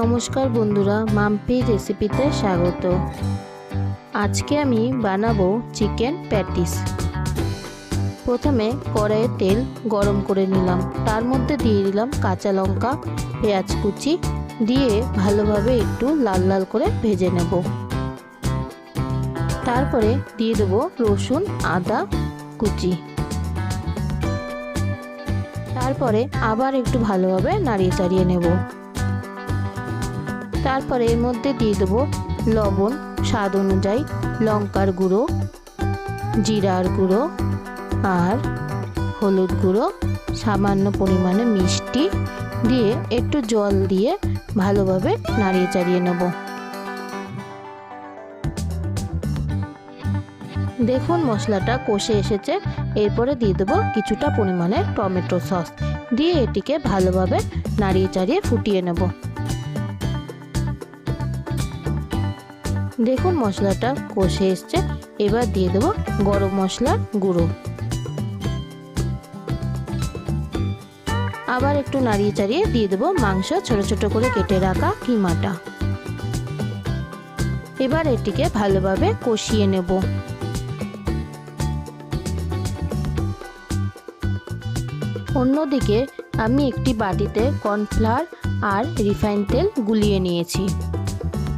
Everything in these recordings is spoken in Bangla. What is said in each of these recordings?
নমস্কার বন্ধুরা মাম্পি রেসিপিতে স্বাগত। আজকে আমি বানাবো চিকেন প্যাটিস প্রথমে কড়াইয়ে তেল গরম করে নিলাম। তার মধ্যে দিয়ে দিলাম কাঁচা লঙ্কা, পেঁয়াজ কুচি, দিয়ে ভালোভাবে একটু লাল লাল করে ভেজে নেব। তারপরে দিয়ে দেবো রসুন, আদা কুচি। তারপরে আবার একটু ভালোভাবে নাড়িয়ে চাড়িয়ে নেব। তারপরে এর মধ্যে দিয়ে দেবো লবণ স্বাদ অনুযায়ী, লঙ্কার গুঁড়ো, জিরার গুঁড়ো আর হলুদ গুঁড়ো, সামান্য পরিমাণে মিষ্টি দিয়ে একটু জল দিয়ে ভালোভাবে নাড়িয়ে চাড়িয়ে নেব। দেখুন মশলাটা কষে এসেছে। এরপরে দিয়ে দেবো কিছুটা পরিমাণে টমেটো সস। দিয়ে এটিকে ভালোভাবে নাড়িয়ে চাড়িয়ে ফুটিয়ে নেব। দেখুন মশলাটা কষে এসছে। এবার দিয়ে দেবো গরম মশলার গুঁড়ো। আবার একটু নাড়িয়ে চাড়িয়ে দিয়ে দেবো মাংস ছোট ছোট করে কেটে রাখা কিমাটা। এবার এটিকে ভালোভাবে কষিয়ে নেব। অন্যদিকে আমি একটি বাটিতে কর্নফ্লাওয়ার আর রিফাইন তেল গুলিয়ে নিয়েছি।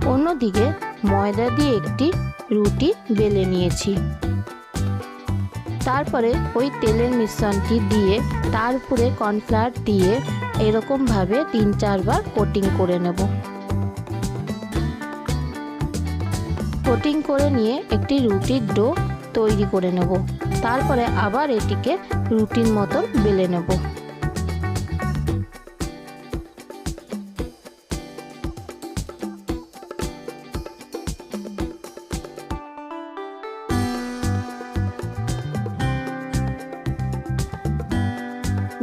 অন্যদিকে ময়দা দিয়ে একটি রুটি বেলে নিয়েছি। তারপরে ওই তেলের মিশ্রণটি দিয়ে তার উপরে কর্নফ্লাওয়ার দিয়ে এরকমভাবে তিন চারবার কোটিং করে নেব। কোটিং করে নিয়ে একটি রুটির ডো তৈরি করে নেব। তারপরে আবার এটিকে রুটির মতন বেলে নেব।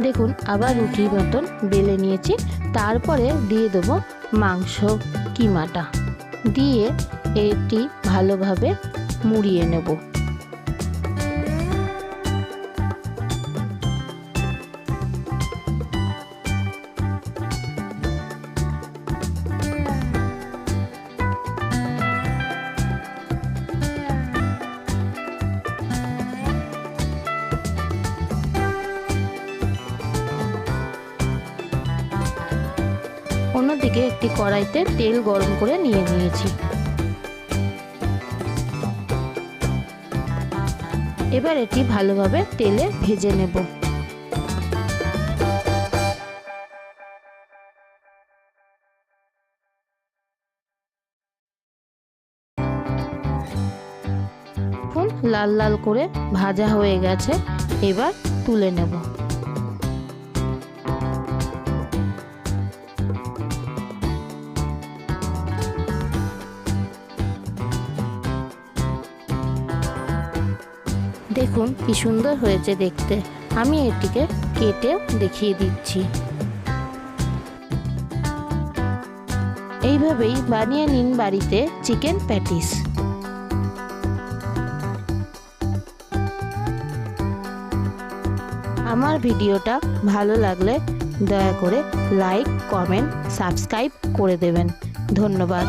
দেখুন, আবার রুটির মতন বেলে নিয়েছি। তারপরে দিয়ে দেব মাংস কিমাটা। দিয়ে এটি ভালোভাবে মুড়িয়ে নেব। অন্যদিকে একটি কড়াইতে তেল গরম করে নিয়ে নিয়েছি। এবার এটি ভালোভাবে তেলে ভেজে নেব। লাল লাল করে ভাজা হয়ে গেছে, এবার তুলে নেব। দেখুন কি সুন্দর হয়েছে দেখতে। আমি এটিকে কেটে দেখিয়ে দিচ্ছি। এইভাবেই বানিয়ে নিন বাড়িতে চিকেন প্যাটিস। আমার ভিডিওটা ভালো লাগলে দয়া করে লাইক, কমেন্ট, সাবস্ক্রাইব করে দেবেন। ধন্যবাদ।